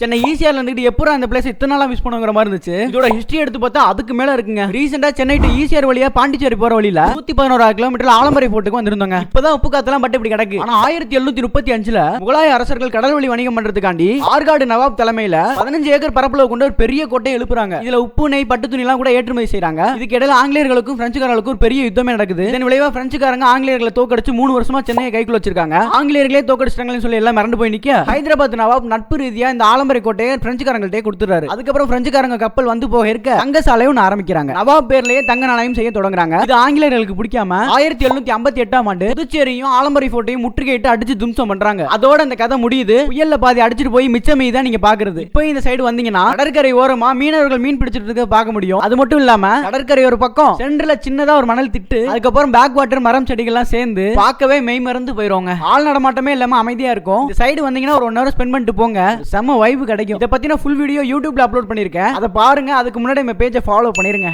சென்னை ஈசிஆர்ல இருந்துட்டு எப்போ அந்த பிளேஸ் இத்தனை நாளா மிஸ் பண்ணுங்கிற மாதிரி இருந்துச்சு. இதோட ஹிஸ்டரி எடுத்து பார்த்தா அதுக்கு மேல இருக்குங்க. ரீசெண்டா சென்னை டு ஈசிஆர் வழியா பாண்டிச்சேரி போற வழியில நூத்தி பதினோரா கிலோமீட்டர் ஆலமரை போட்டுக்கு வந்திருந்தாங்க. இப்பதான் உப்பு காத்தெல்லாம் பட்டு இப்படி கிடக்கு. ஆனா ஆயிரத்தி எழுநூத்தி முப்பத்தி அஞ்சுல முகலாய அரசர்கள் கடல் வழி வணிகம் பண்றதுக்காண்டி ஆற்காடு நவாப் தலைமையில பதினஞ்சு ஏக்கர் பரப்புல கொண்டு ஒரு பெரிய கோட்டை எழுப்புறாங்க. இதுல உப்பு நெய் பட்டு துணி எல்லாம் கூட ஏற்றுமதி செய்யறாங்க இதுக்கு இடையில ஆங்கிலேயர்களுக்கும் பிரெஞ்சுக்காரர்களுக்கும் ஒரு பெரிய யுத்தமே நடக்குது. இதன் விளைவா பிரெஞ்சுக்காரங்க ஆங்கிலேயர்களை தோக்கடிச்சு மூணு வருஷமா சென்னையை கைக்குள்ள வச்சிருக்காங்க ஆங்கிலேயர்களே தோக்கடிச்சிட்டாங்கன்னு சொல்லி எல்லாம் மறந்து போய் நிக்க. ஹைதராபாத் நவாப் நட்பு ரீதியா இந்த ஆலம்பரை கோட்டையை பிரெஞ்சுக்காரங்கள்ட்டே கொடுத்துறாரு அதுக்கப்புறம் பிரெஞ்சுக்காரங்க கப்பல் வந்து போக இருக்க தங்க சாலை ஒன்று ஆரம்பிக்கிறாங்க. நவாப் பேர்லயே தங்க நாணயம் செய்ய தொடங்குறாங்க. இது ஆங்கிலேயர்களுக்கு பிடிக்காம ஆயிரத்தி எழுநூத்தி ஐம்பத்தி எட்டாம் ஆண்டு புதுச்சேரியும் ஆலம்பரை போட்டையும் முற்றுகையிட்டு அடிச்சு தும்சம் பண்றாங்க. அதோட அந்த கதை முடியுது. புயல்ல பாதி அடிச்சிட்டு போய் மிச்சம் மீதி தான் நீங்க பாக்குறது. இப்போ இந்த சைடு வந்தீங்கன்னா கடற்கரை ஓரமா மீனவர்கள் மீன் பிடிச்சிட்டு இருக்க பார்க்க முடியும். அது மட்டும் இல்லாம கடற்கரை ஒரு பக்கம் சென்டர்ல சின்னதா ஒரு மணல் திட்டு அதுக்கப்புறம் பேக் வாட்டர் மரம் செடிகள்லாம் சேர்ந்து பார்க்கவே மெய் மறந்து போயிருவாங்க. ஆள் நடமாட்டமே இல்லாம அமைதியா இருக்கும். இந்த சைடு வந்தீங்கன்னா ஒரு ஒன் ஹவர் ஸ்பெண்ட் பண்ணிட்டு போங்க. செம்ம வைப் கிடைக்கும். இதை பத்தின ஃபுல் வீடியோ யூடியூப்ல அப்லோட் பண்ணிருக்கேன் அதை பாருங்க அதுக்கு முன்னாடி நம்ம பேஜை ஃபாலோ பண்ணிருங்க.